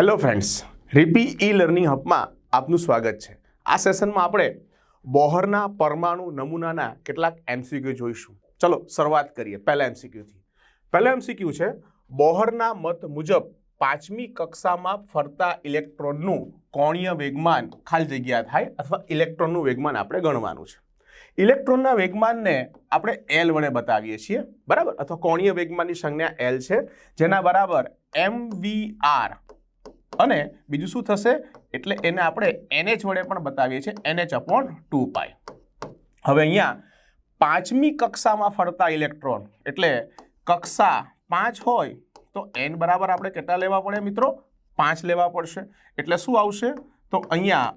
Hello friends, રીપી e learning હબમાં આપનું સ્વાગત છે. આ સેશનમાં આપણે બોહરના પરમાણુ નમૂનાના કેટલાક એમસીક્યુ જોઈશું. ચલો, શરૂઆત કરીએ પહેલા એમસીક્યુથી પહેલો એમસીક્યુ છે, બોહરના મત મુજબ પાંચમી કક્ષામાં ફરતા ઇલેક્ટ્રોનનું કોણીય વેગમાન ખાલી જગ્યા થાય અથવા ઇલેક્ટ્રોનનું વેગમાન આપણે ગણવાનું છે. ઇલેક્ટ્રોનના વેગમાનને આપણે એલ વડે બતાવીએ છીએ, બરાબર? અથવા કોણીય વેગમાનની સંજ્ઞા એલ છે, જેના બરાબર એમ વી આર અને બીજું શું થશે? એટલે એને આપણે એનએચ વડે પણ બતાવીએ છીએ, એનએચ અપોન ટુ પાય હવે અહીંયા પાંચમી કક્ષામાં ફરતા ઇલેક્ટ્રોન, એટલે કક્ષા પાંચ હોય તો એન બરાબર આપણે કેટલા લેવા પડે મિત્રો? પાંચ લેવા પડશે. એટલે શું આવશે? તો અહીંયા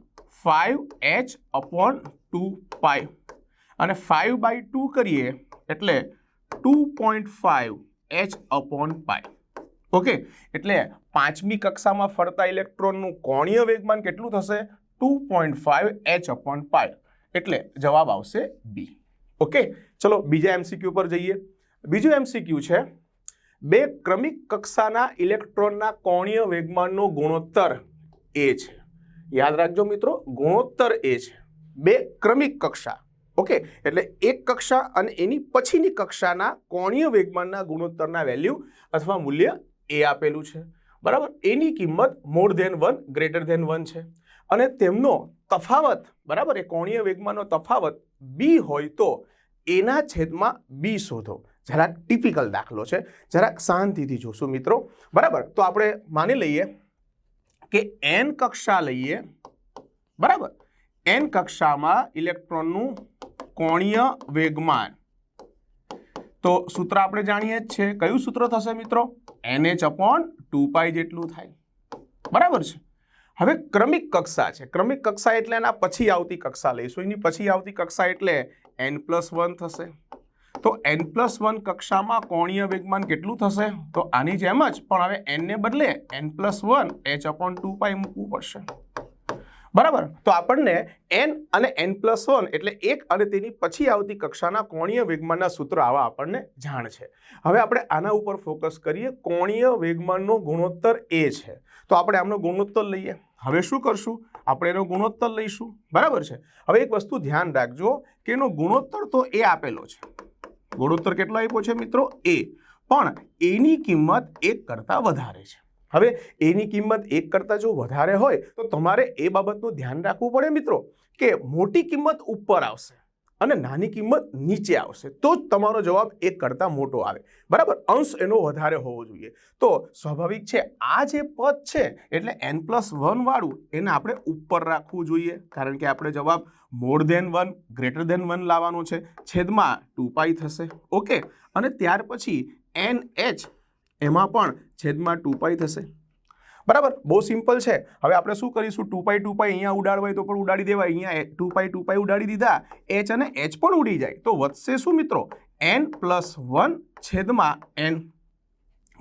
five h upon two pi અને ફાઇવ બાય ટુ કરીએ, એટલે two point five h upon pi okay એટલે પાંચમી કક્ષામાં ફરતા ઇલેક્ટ્રોનનું કોણીય વેગમાન કેટલું થશે? Two point five h upon pi એટલે જવાબ આવશે બી ઓકે ચલો બીજા એમસીક્યુ પર જઈએ. બીજું એમસીક્યુ છે, બે ક્રમિક કક્ષાના ઇલેક્ટ્રોનના કોણીય વેગમાનનો ગુણોત્તર એ છે. યાદ રાખજો મિત્રો, ગુણોત્તર એ છે. બે ક્રમિક કક્ષા. ઓકે એટલે એક કક્ષા અને એની પછીની કક્ષાના કોણીય વેગમાનના ગુણોત્તરના વેલ્યુ અથવા મૂલ્ય એ આપેલું છે. બરાબર? એની કિંમત more than one greater than one છે. અને તેમનો તફાવત, બરાબર? એ કોણીય વેગમાનનો તફાવત બી હોય તો એના છેદમાં બી શોધો. જરાક ટિપિકલ દાખલો છે. જરાક શાંતિથી જોશું મિત્રો. બરાબર? તો આપણે માની લઈએ કે એન કક્ષા લઈએ. બરાબર? એન કક્ષામાં ઇલેક્ટ્રોનનું કોણીય વેગમાન. તો સૂત્ર આપણે જાણીએ જ છે. કયું સૂત્ર થશે મિત્રો? એનએચ અપોન ટુ પાઈ જેટલું થાય. બરાબર છે? હવે ક્રમિક કક્ષા છે. ક્રમિક કક્ષા એટલે એના પછી આવતી કક્ષા લઈશું. એની પછી આવતી કક્ષા એટલે એન પ્લસ વન થશે. તો એન પ્લસ વન કક્ષામાં કોણીય વેગમાન કેટલું થશે? તો આની જેમ જ, પણ હવે એનને બદલે n plus one h upon two pi મૂકવું પડશે. બરાબર? તો આપણને એન અને એન પ્લસ વન એટલે એક અને તેની પછી આવતી કક્ષાના કોણીય વેગમાનના સૂત્ર આવા આપણને જાણ છે. હવે આપણે આના ઉપર ફોકસ કરીએ. કોણીય વેગમાનનો ગુણોત્તર એ છે. તો આપણે આમનો ગુણોત્તર લઈએ. હવે શું કરશું? આપણે એનો ગુણોત્તર લઈશું. બરાબર છે? હવે એક વસ્તુ ધ્યાન રાખજો કે એનો ગુણોત્તર તો એ આપેલો છે. ગુણોત્તર કેટલો આપ્યો છે મિત્રો? એ. પણ એની કિંમત એક કરતાં વધારે છે. હવે એની કિંમત એક કરતાં જો વધારે હોય, તો તમારે એ બાબતનું ધ્યાન રાખવું પડે મિત્રો, કે મોટી કિંમત ઉપર આવશે અને નાની કિંમત નીચે આવશે. તો જ તમારો જવાબ એક કરતાં મોટો આવે. બરાબર? અંશ એનો વધારે હોવો જોઈએ. તો સ્વાભાવિક છે, આ જે પદ છે, એટલે એન પ્લસ વનવાળું એને આપણે ઉપર રાખવું જોઈએ. કારણ કે આપણે જવાબ more than one greater than one લાવવાનો છે. છેદમાં ટુ પાઈ થશે. ઓકે? અને ત્યાર પછી એન એચ એમાં પણ છેદમાં ટુ પાઈ થશે. બરાબર? બહુ સિમ્પલ છે. હવે આપણે શું કરીશું? ટુ પાઈ ટુ પાઈ અહીંયા ઉડાડવાય તો પણ ઉડાડી દેવાય. અહીંયા ટુ પાઈ ટુ પાઈ ઉડાડી દીધા. એચ અને એચ પણ ઉડી જાય. તો વધશે શું મિત્રો? એન પ્લસ વન છેદમાં એન.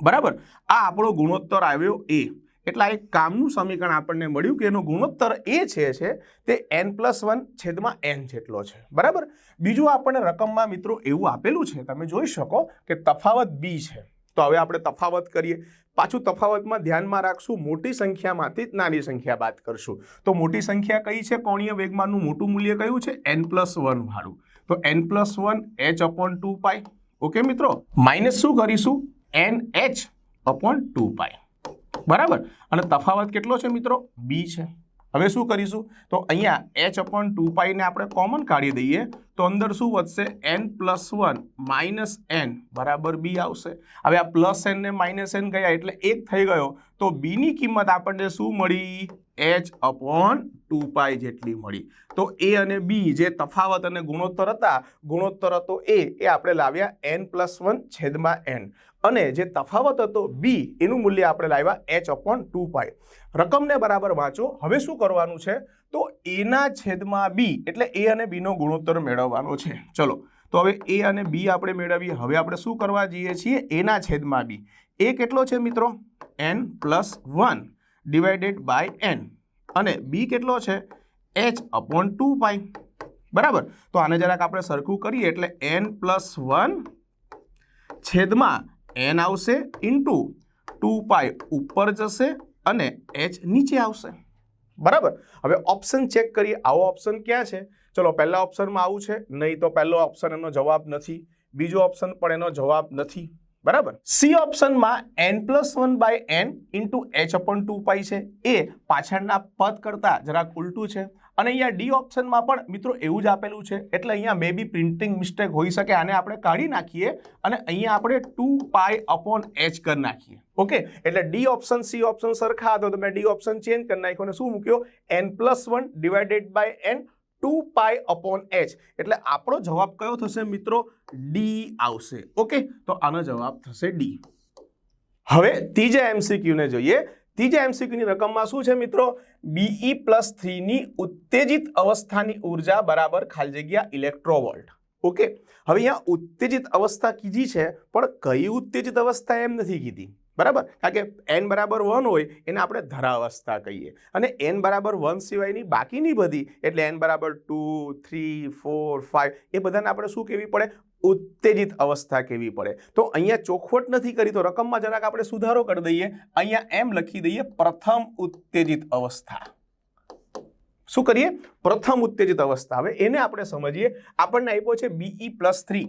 બરાબર? આ આપણો ગુણોત્તર આવ્યો એ. એટલે એક કામનું સમીકરણ આપણને મળ્યું કે એનો ગુણોત્તર એ છે છે તે એન પ્લસ વન છેદમાં એન જેટલો છે. બરાબર? બીજું આપણને રકમમાં મિત્રો એવું આપેલું છે. તમે જોઈ શકો કે તફાવત બી છે. તો હવે આપણે તફાવત કરીએ. પાછું તફાવતમાં ધ્યાનમાં રાખશું, મોટી સંખ્યામાંથી નાની સંખ્યા બાદ કરશું. તો મોટી સંખ્યા કઈ છે? કોણીય વેગમાનનું મોટું મૂલ્ય કયું છે? એન પ્લસ વન વાળું. તો n plus one h upon two pi okay મિત્રો? માઇનસ શું કરીશું? N h upon two pi બરાબર? અને તફાવત કેટલો છે, મિત્રો? બી છે. હવે શું કરીશું? તો અહીંયા એચ અપોન ટુ પાઈને આપણે કોમન કાઢી દઈએ, તો અંદર શું વધશે? N plus one minus n બરાબર બી આવશે. હવે આ પ્લસ એન ને માઇનસ એન ગયા એટલે એક થઈ ગયો. તો બીની કિંમત આપણને શું મળી? એચ અપોન ટુ પાઈ જેટલી મળી. તો એ અને બી જે તફાવત અને ગુણોત્તર હતા, ગુણોત્તર હતો એ એ આપણે લાવ્યા એન પ્લસ વન છેદમાં એન અને જે તફાવત હતો બી એનું મૂલ્ય આપણે લાવ્યા એચ અપોન ટુ પાય રકમને બરાબર વાંચો. હવે શું કરવાનું છે? તો એના છેદમાં બી એટલે એ અને બીનો ગુણોત્તર મેળવવાનો છે. ચલો, તો હવે એ અને બી આપણે મેળવીએ. હવે આપણે શું કરવા જઈએ છીએ? એના છેદમાં બી એ કેટલો છે મિત્રો? N plus one divided by n અને બી કેટલો છે? એચ અપોન ટુ પાઈ બરાબર? તો આને જરાક આપણે સરખું કરીએ એટલે એન પ્લસ વન છેદમાં એન આવશે ઇન્ટુ ટુ પાઈ ઉપર જશે અને એચ નીચે આવશે. બરાબર? હવે ઓપ્શન ચેક કરીએ. આવો ઓપ્શન ક્યાં છે? ચલો, પહેલા ઓપ્શનમાં આવું છે. નહીં તો પહેલો ઓપ્શન એનો જવાબ નથી. બીજો ઓપ્શન પણ એનો જવાબ નથી. બરાબર? C ઓપ્શનમાં n plus one by n into h upon two pi છે. એ પાછળના પદ કરતાં જરાક ઉલટું છે. અને અહીંયા ડી ઓપ્શનમાં પણ મિત્રો એવું જ આપેલું છે. એટલે અહીંયા મે બી પ્રિન્ટિંગ મિસ્ટેક હોઈ શકે, આને આપણે કાઢી નાખીએ અને અહીંયા આપણે ટુ પાય અપોન એચ કરી નાખીએ. ઓકે એટલે ડી ઓપ્શન સી ઓપ્શન સરખા હતો તો મેં ડી ઓપ્શન ચેન્જ કરી નાખ્યો અને શું મૂક્યો? N plus one divided by n two pi upon h. એટલે આપણો જવાબ કયો થશે મિત્રો? ડી આવશે. ઓકે? તો આનો જવાબ થશે ડી. હવે ત્રીજા એમસીક્યુને જોઈએ. ત્રીજા એમસીક્યુની રકમમાં શું છે મિત્રો? બીઈ પ્લસ થ્રીની ઉત્તેજિત અવસ્થાની ઊર્જા બરાબર ખાલી જગ્યા ઇલેક્ટ્રોવોલ્ટ. ઓકે? હવે અહીંયા ઉત્તેજિત અવસ્થા કીધી છે, પણ કઈ ઉત્તેજિત અવસ્થા એમ નથી કીધી? બરાબર? કારણ કે એન બરાબર વન હોય એને આપણે ધરાવસ્થા કહીએ. અને એન બરાબર વન સિવાયની બાકીની બધી, એટલે એન બરાબર ટુ થ્રી ફોર ફાઇવ એ બધાને આપણે શું કહેવી પડે? ઉત્તેજિત અવસ્થા કેવી પડે? તો અહીંયા ચોખવટ નથી કરી, તો રકમમાં જરાક આપણે સુધારો કરી દઈએ. અહીંયા એમ લખી દઈએ, પ્રથમ ઉત્તેજિત અવસ્થા. શું કરીએ? પ્રથમ ઉત્તેજિત અવસ્થા. હવે એને આપણે સમજીએ. આપણને આપ્યો છે બીઈ પ્લસ થ્રી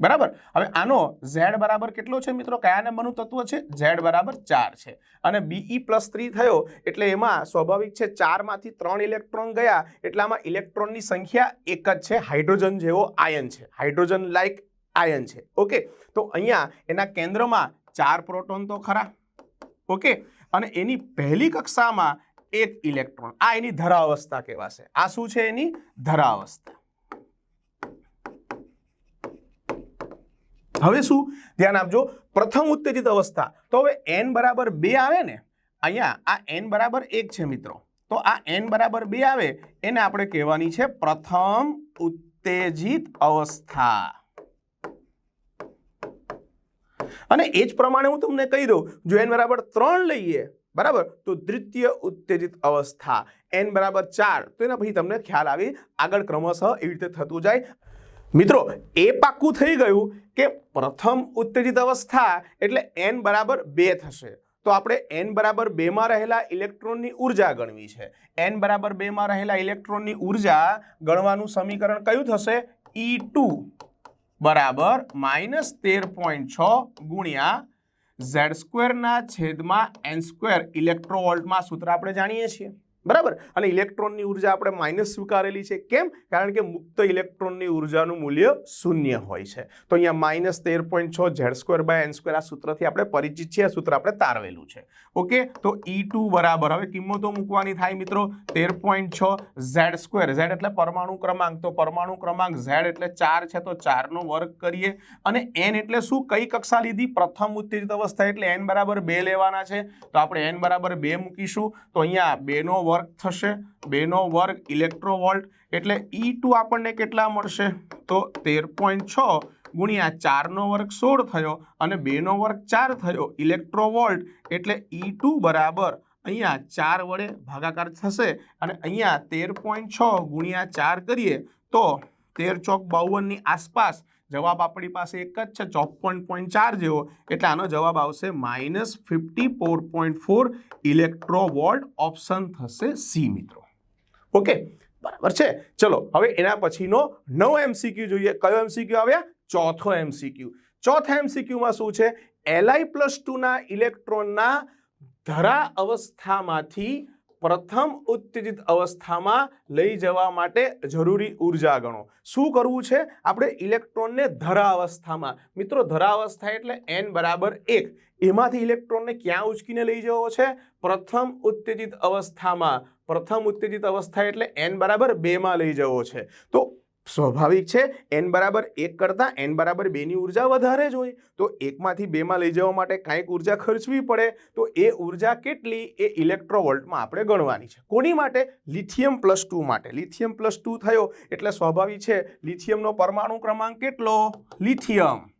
બરાબર? હવે આનો ઝેડ બરાબર કેટલો છે મિત્રો? કયા નંબરનું તત્વ છે? ઝેડ બરાબર ચાર છે. અને બીઈ પ્લસ થ્રી થયો એટલે એમાં સ્વાભાવિક છે ચારમાંથી ત્રણ ઇલેક્ટ્રોન ગયા એટલે આમાં ઇલેક્ટ્રોનની સંખ્યા એક જ છે. હાઇડ્રોજન જેવો આયન છે. હાઇડ્રોજન લાઇક આયન છે. ઓકે? તો અહીંયા એના કેન્દ્રમાં ચાર પ્રોટોન તો ખરા. ઓકે? અને એની પહેલી કક્ષામાં એક ઇલેક્ટ્રોન. આ એની ધરાવસ્થા કહેવાશે. આ શું છે એની ધરાવસ્થા? હવે શું? ધ્યાન આપજો. પ્રથમ ઉત્તેજિત અવસ્થા. તો હવે એન બરાબર બે આવે ને? અહીંયા આ એન બરાબર એક છે મિત્રો. તો આ એન બરાબર બે આવે, એને આપણે કહેવાની છે પ્રથમ ઉત્તેજિત અવસ્થા. અને એ જ પ્રમાણે હું તમને કહી દઉં, જો એન બરાબર ત્રણ લઈએ, બરાબર? તો દ્વિતીય ઉત્તેજિત અવસ્થા. એન બરાબર ચાર. તો એના પછી તમને ખ્યાલ આવી, આગળ ક્રમશઃ એવી રીતે થતું જાય. મિત્રો, એ પાક્કું થઈ ગયું કે પ્રથમ ઉત્તેજિત અવસ્થા એટલે એન બરાબર બે થશે. તો આપણે એન બરાબર બેમાં રહેલા ઇલેક્ટ્રોનની ઊર્જા ગણવી છે. એન બરાબર બેમાં રહેલા ઇલેક્ટ્રોનની ઊર્જા ગણવાનું સમીકરણ કયું થશે? ઈ ટુ બરાબર માઇનસ તેર પોઈન્ટ છ ગુણ્યા ઝેડ સ્ક્વેરના છેદમાં એન સ્ક્વેર ઇલેક્ટ્રોવોલ્ટમાં સૂત્ર આપણે જાણીએ છીએ. બરાબર? અને ઇલેક્ટ્રોનની ઊર્જા આપણે માઇનસ સ્વીકારેલી છે. કેમ? કારણ કે મુક્ત ઇલેક્ટ્રોનની ઉર્જાનું મૂલ્ય શૂન્ય હોય છે. તો અહીંયા માઇનસ તેર પોઈન્ટ છ Z square by n square આ સૂત્રથી આપણે પરિચિત છીએ. આ સૂત્ર આપણે તારવેલું છે. ઓકે? તો ઈ બરાબર. હવે કિંમતો મૂકવાની થાય મિત્રો. તેર પોઈન્ટ છ ઝેડ સ્ક્વેર. ઝેડ એટલે પરમાણુ ક્રમાંક. તો પરમાણુ ક્રમાંક ઝેડ એટલે ચાર છે. તો ચારનો વર્ગ કરીએ. અને એન એટલે શું? કઈ કક્ષા લીધી પ્રથમ ઉત્તેજિત અવસ્થા એટલે એન બરાબર બે લેવાના છે. તો આપણે એન બરાબર બે મૂકીશું. તો અહીંયા બેનો વર્ગ થશે, બેનો વર્ગ ઇલેક્ટ્રોવોલ્ટ એટલે ઈ ટુ આપણને કેટલા મળશે? તો તેર પોઈન્ટ છ ગુણ્યા ચારનો વર્ગ સોળ થયો અને બેનો વર્ગ ચાર થયો. ઇલેક્ટ્રોવોલ્ટ એટલે ઈ ટુ બરાબર અહીંયા ચાર વડે ભાગાકાર થશે અને અહીંયા તેર પોઈન્ટ છ ગુણ્યા ચાર કરીએ તો તેર ચોક બાવનની આસપાસ જવાબ આપણી પાસે એક જ છે, ચોપન પોઈન્ટ ચાર જેવો. એટલે આનો જવાબ આવશે minus fifty four point four electrovolt option થશે સી મિત્રો. ઓકે, બરાબર છે? ચલો, હવે એના પછીનો નવો એમસીક્યુ જોઈએ. કયો એમસીક્યુ આવ્યા? ચોથો એમસીક્યુ ચોથા એમસીક્યુમાં શું છે? એલઆઈ પ્લસ ટુના ઇલેક્ટ્રોનના ધરા અવસ્થામાંથી પ્રથમ ઉત્તેજિત અવસ્થામાં લઈ જવા માટે જરૂરી ઊર્જા ગણો. શું કરવું છે? આપણે ઇલેક્ટ્રોનને ધરા અવસ્થામાં. મિત્રો, ધરા અવસ્થા એટલે એન બરાબર એક. એમાંથી ઇલેક્ટ્રોનને ક્યાં ઉચકીને લઈ જવો છે? પ્રથમ ઉત્તેજિત અવસ્થામાં. પ્રથમ ઉત્તેજિત અવસ્થા એટલે એન બરાબર બેમાં લઈ જવો છે. તો સ્વાભાવિક છે એન બરાબર એક કરતાં એન બરાબર બેની ઊર્જા વધારે જ હોય. તો એકમાંથી બેમાં લઈ જવા માટે કાંઈક ઊર્જા ખર્ચવી પડે. તો એ ઊર્જા કેટલી? એ ઇલેક્ટ્રોવોલ્ટમાં આપણે ગણવાની છે. કોની માટે? લિથિયમ પ્લસ ટુ માટે. લિથિયમ પ્લસ ટુ થયો એટલે સ્વાભાવિક છે, લિથિયમનો પરમાણુ ક્રમાંક કેટલો? લિથિયમ.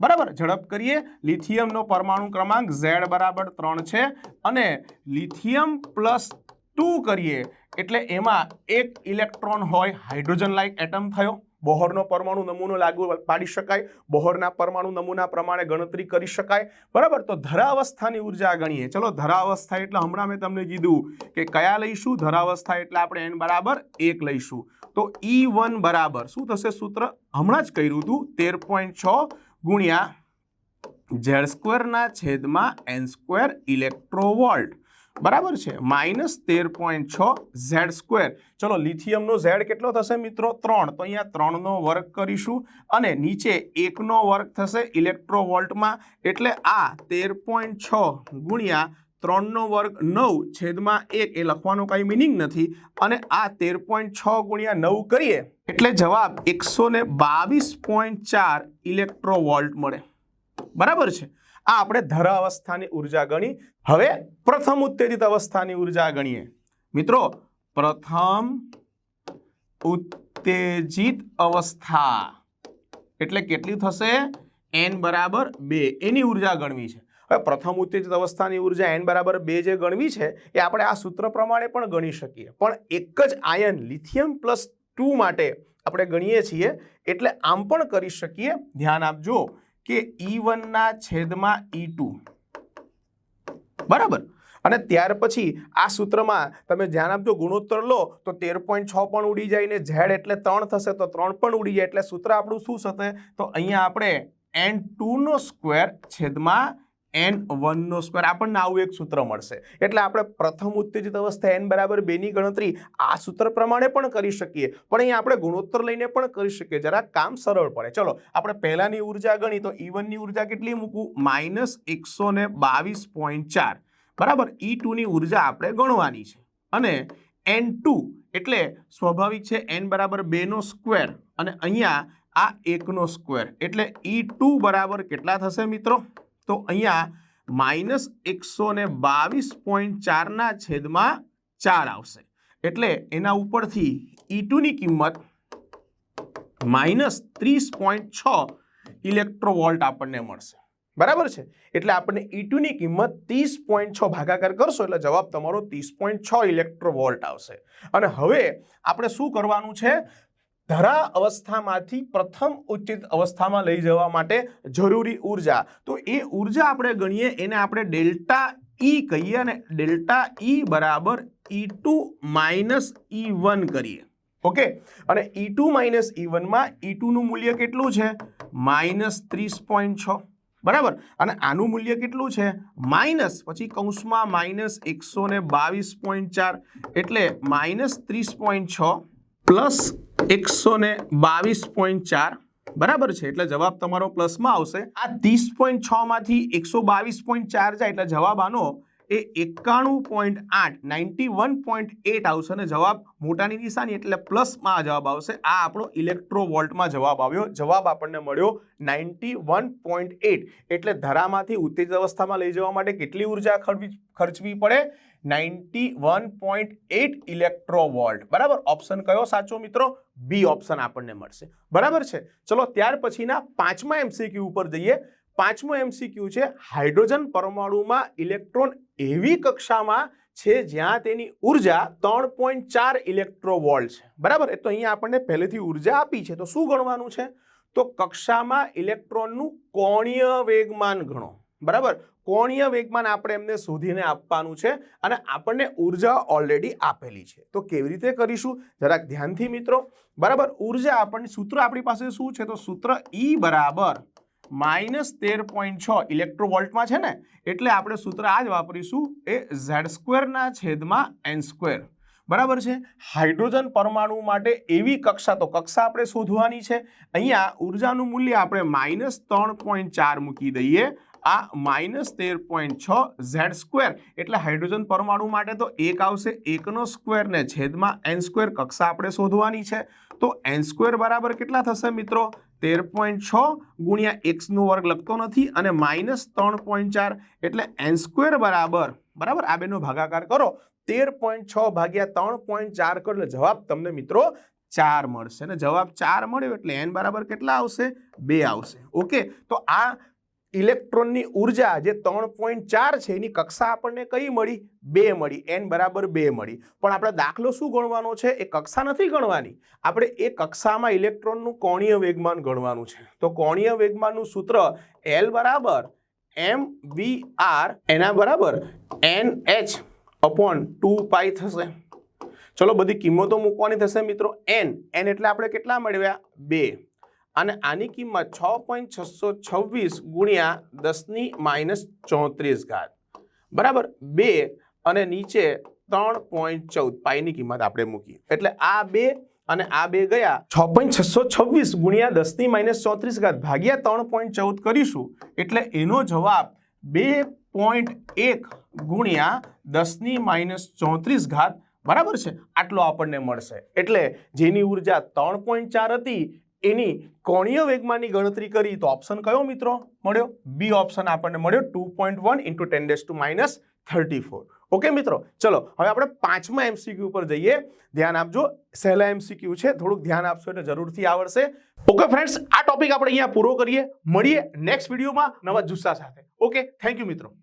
બરાબર? ઝડપ કરીએ. લિથિયમનો પરમાણુ ક્રમાંક ઝેડ બરાબર ત્રણ છે અને લિથિયમ પ્લસ ટુ કરીએ. એટલે એમાં એક ઇલેક્ટ્રોન હોય હાઇડ્રોજન લાઇક એટમ થયો. બોહરનો પરમાણુ નમૂનો લાગુ પાડી શકાય. બોહરના પરમાણુ નમૂના પ્રમાણે ગણતરી કરી શકાય. બરાબર? તો ધરાવસ્થાની ઊર્જા ગણીએ. ચલો, ધરાવસ્થા એટલે હમણાં મેં તમને કીધું કે કયા લઈશું? ધરાવસ્થા એટલે આપણે એન બરાબર એક લઈશું. તો ઈ વન બરાબર. શું થશે સૂત્ર? હમણાં જ કર્યું હતું તેર પોઈન્ટ છ ગુણ્યા ઝેડ સ્ક્વેરના છેદમાં એન સ્ક્વેર ઇલેક્ટ્રોવોલ્ટ. બરાબર છે? માઇનસ તેર પોઈન્ટ છ ઝેડ સ્ક્વેર. ચલો, લિથિયમનો ઝેડ કેટલો થશે મિત્રો? ત્રણ. તો અહીંયા ત્રણનો વર્ગ કરીશું અને નીચે એકનો વર્ગ થશે ઇલેક્ટ્રોવોલ્ટમાં. એટલે આ તેર પોઈન્ટ છ ગુણ્યા ત્રણનો વર્ગ નવ છેદમાં એક, એ લખવાનો કાંઈ મિનિંગ નથી. અને આ તેર પોઈન્ટ છ ગુણ્યા નવ કરીએ એટલે જવાબ એકસો ને બાવીસ પોઈન્ટ ચાર ઇલેક્ટ્રોવોલ્ટ મળે. બરાબર છે? આ આપણે ધરા અવસ્થાની ઊર્જા ગણી. હવે પ્રથમ ઉત્તેજિત અવસ્થાની ઊર્જા ગણીએ. મિત્રો, પ્રથમ ઉત્તેજિત અવસ્થા. એટલે કેટલી થશે? એન બરાબર બે. એની ઊર્જા ગણવી છે. હવે પ્રથમ ઉત્તેજિત અવસ્થાની ઊર્જા એન બરાબર બે જે ગણવી છે, એ આપણે આ સૂત્ર પ્રમાણે પણ ગણી શકીએ. પણ એક જ આયન લિથિયમ પ્લસ ટુ માટે આપણે ગણીએ છીએ. એટલે આમ પણ કરી શકીએ. ધ્યાન આપજો. કે ઈ વનના છેદમાં ઈ ટુ બરાબર? અને ત્યાર પછી આ સૂત્રમાં તમે ધ્યાન આપજો, ગુણોત્તર લો, તો તેર પોઈન્ટ છ પણ ઉડી જાય ને ઝેડ એટલે ત્રણ થશે, તો ત્રણ પણ ઉડી જાય. એટલે સૂત્ર આપણું શું થશે? તો અહીંયા આપણે એન ટુનો સ્ક્વેર છેદમાં એન વનનો સ્ક્વેર આપણને આવું એક સૂત્ર મળશે. એટલે આપણે પ્રથમ ઉત્તેજિત અવસ્થા એન બરાબર બેની ગણતરી આ સૂત્ર પ્રમાણે પણ કરી શકીએ. પણ અહીંયા આપણે ગુણોત્તર લઈને પણ કરી શકીએ. જરા કામ સરળ પડે. ચલો, આપણે પહેલાંની ઊર્જા ગણી તો ઈ વનની ઊર્જા કેટલી મૂકવું? માઇનસ એકસો ને બાવીસ પોઈન્ટ ચાર. બરાબર? ઈ ટુની ઊર્જા આપણે ગણવાની છે. અને એન ટુ એટલે સ્વાભાવિક છે એન બરાબર બેનો સ્ક્વેર અને અહીંયા આ એકનો સ્ક્વેર એટલે ઈ ટુ બરાબર કેટલા થશે મિત્રો? તો અહીંયા માઇનસ એકસો ને બાવીસ પોઈન્ટ ચારના છેદમાં ચાર આવશે. એટલે એના ઉપરથી ઈ કિંમત માઇનસ ત્રીસ પોઈન્ટ છ ઇલેક્ટ્રોવોલ્ટ આપણને મળશે. બરાબર છે? એટલે આપણને ઈ ટુની કિંમત ત્રીસ પોઈન્ટ છ ભાગાકાર કરશો એટલે જવાબ તમારો ત્રીસ પોઈન્ટ છ ઇલેક્ટ્રોવોલ્ટ આવશે. અને હવે આપણે શું કરવાનું છે? ધરા અવસ્થામાંથી પ્રથમ ઉચિત અવસ્થામાં લઈ જવા માટે જરૂરી ઊર્જા. તો એ ઊર્જા આપણે ગણીએ, એને આપણે ડેલ્ટા ઈ કહીએ અને ડેલ્ટા ઈ બરાબર E two minus E one કરીએ. ઓકે? અને ઈ ટુ માઇનસ ઈ વનમાં ઈ ટુનું મૂલ્ય કેટલું છે? માઇનસ ત્રીસ પોઈન્ટ છ. બરાબર? અને આનું મૂલ્ય કેટલું છે? માઇનસ પછી કૌંસમાં માઇનસ એકસો બાવીસ પોઈન્ટ ચાર. એટલે માઇનસ ત્રીસ પોઈન્ટ છ પ્લસ એકસો ને બાવીસ પોઈન્ટ ચાર. બરાબર છે? એટલે જવાબ તમારો પ્લસમાં આવશે. આ ત્રીસ પોઈન્ટ છ માંથી એકસો બાવીસ પોઈન્ટ ચાર જાય, એટલે જવાબ આનો એ એકાણું પોઈન્ટ આઠ, નાઇન્ટી વન પોઈન્ટ એટ આવશે અને જવાબ મોટાની નિશાની, એટલે પ્લસમાં આ જવાબ આવશે. આ આપણો ઇલેક્ટ્રોવોલ્ટમાં જવાબ આવ્યો. જવાબ આપણને મળ્યો નાઇન્ટી વન પોઈન્ટ એટ. એટલે ધરામાંથી ઉત્તેજ અવસ્થામાં લઈ જવા માટે કેટલી ઊર્જા ખર્ચવી પડે? Ninety one point eight electrovolt. બરાબર? ઓપ્શન કયો સાચો મિત્રો? બી ઓપ્શન આપણને મળશે. બરાબર છે? ચલો, ત્યાર પછીના પાંચમા એમસીક્યુ ઉપર જઈએ. પાંચમો એમસીક્યુ છે હાઇડ્રોજન પરમાણુમાં ઇલેક્ટ્રોન એવી કક્ષામાં છે જ્યાં તેની ઊર્જા ત્રણ પોઈન્ટ ચાર ઇલેક્ટ્રોવોલ્ટ છે. બરાબર? એ તો અહીંયા આપણને પહેલેથી ઊર્જા આપી છે. તો શું ગણવાનું છે? તો કક્ષામાં ઇલેક્ટ્રોનનું કોણીય વેગમાન ગણો. બરાબર? કોણીય વેગમાન આપણે એમને શોધીને આપવાનું છે અને આપણને ઊર્જા ઓલરેડી આપેલી છે. તો કેવી રીતે કરીશું? જરાક ધ્યાનથી મિત્રો. બરાબર? ઊર્જા આપણને, સૂત્ર આપણી પાસે શું છે? તો સૂત્ર ઈ બરાબર માઇનસ તેર પોઈન્ટ છ ઇલેક્ટ્રોવોલ્ટમાં છે ને? એટલે આપણે સૂત્ર આ જ વાપરીશું. એ ઝેડ સ્ક્વેરના છેદમાં એન સ્ક્વેર. બરાબર છે? હાઇડ્રોજન પરમાણુ માટે એવી કક્ષા, તો કક્ષા આપણે શોધવાની છે. અહીંયા ઉર્જાનું મૂલ્ય આપણે માઇનસ ત્રણ પોઈન્ટ ચાર મૂકી દઈએ. આ માઇનસ તેર પોઈન્ટ છ ઝેડ સ્ક્વેર. એટલે હાઇડ્રોજન પરમાણુ માટે તો એક આવશે એકનો સ્ક્વેર ને છેદમાં એન સ્ક્વેર કક્ષા આપણે શોધવાની છે. તો એન સ્ક્વેર બરાબર કેટલા થશે મિત્રો? તેર પોઈન્ટ છ ગુણ્યા એક્સનો વર્ગ લખતો નથી અને માઇનસ ત્રણ પોઈન્ટ ચાર. એટલે એન સ્ક્વેર બરાબર બરાબર? આ બેનો ભાગાકાર કરો. તેર પોઈન્ટ છ ભાગ્યા ત્રણ પોઈન્ટ ચાર કરો. એટલે જવાબ તમને મિત્રો ચાર મળશે. અને જવાબ ચાર મળ્યો એટલે એન બરાબર કેટલા આવશે? બે આવશે. ઓકે? તો આ ઇલેક્ટ્રોનની ઊર્જા જે ત્રણ પોઈન્ટ ચાર છે, એની કક્ષા આપણને કઈ મળી? બે મળી. એન બરાબર બે મળી. પણ આપણે દાખલો શું ગણવાનો છે? એ કક્ષા નથી ગણવાની. આપણે એ કક્ષામાં ઇલેક્ટ્રોનનું કોણીય વેગમાન ગણવાનું છે. તો કોણીય વેગમાનનું સૂત્ર એલ બરાબર એમ વી આર એના બરાબર n h upon two pi થશે. ચલો બધી કિંમતો મૂકવાની થશે મિત્રો. એન. એન એટલે આપણે કેટલા મેળવ્યા? બે. અને આની કિંમત છ પોઈન્ટ છસો છવ્વીસ ગુણ્યા દસની માઇનસ ચોત્રીસ ઘાત. બરાબર? બે અને નીચે ત્રણ પોઈન્ટ ચૌદ પાઈની કિંમત આપણે મૂકી. એટલે આ બે અને આ બે ગયા, છ પોઈન્ટ છસો છવ્વીસ ગુણ્યા દસની માઇનસ ચોત્રીસ ઘાત ભાગ્યા ત્રણ પોઈન્ટ ચૌદ કરીશું, એટલે એનો જવાબ બે પોઈન્ટ એક ગુણ્યા દસની માઇનસ ચોત્રીસ ઘાત બરાબર છે? આટલો આપણને મળશે. એટલે જેની ઊર્જા ત્રણ પોઈન્ટ ચાર હતી એની કોણીય વેગમાનની ગણતરી કરી તો ઓપ્શન કયો મિત્રો મળ્યો? બી ઓપ્શન આપણને મળ્યો two point one into ten days to minus thirty four okay મિત્રો, ચલો, હવે આપણે પાંચમા એમસીક્યુ પર જઈએ. ધ્યાન આપજો, સહેલા એમસીક્યુ છે, થોડુંક ધ્યાન આપશો એટલે જરૂરથી આવડશે. ઓકે ફ્રેન્ડ્સ આ ટોપિક આપણે અહીંયા પૂરો કરીએ. મળીએ નેક્સ્ટ વિડીયોમાં નવા જુસ્સા સાથે. ઓકે થેન્ક યુ મિત્રો.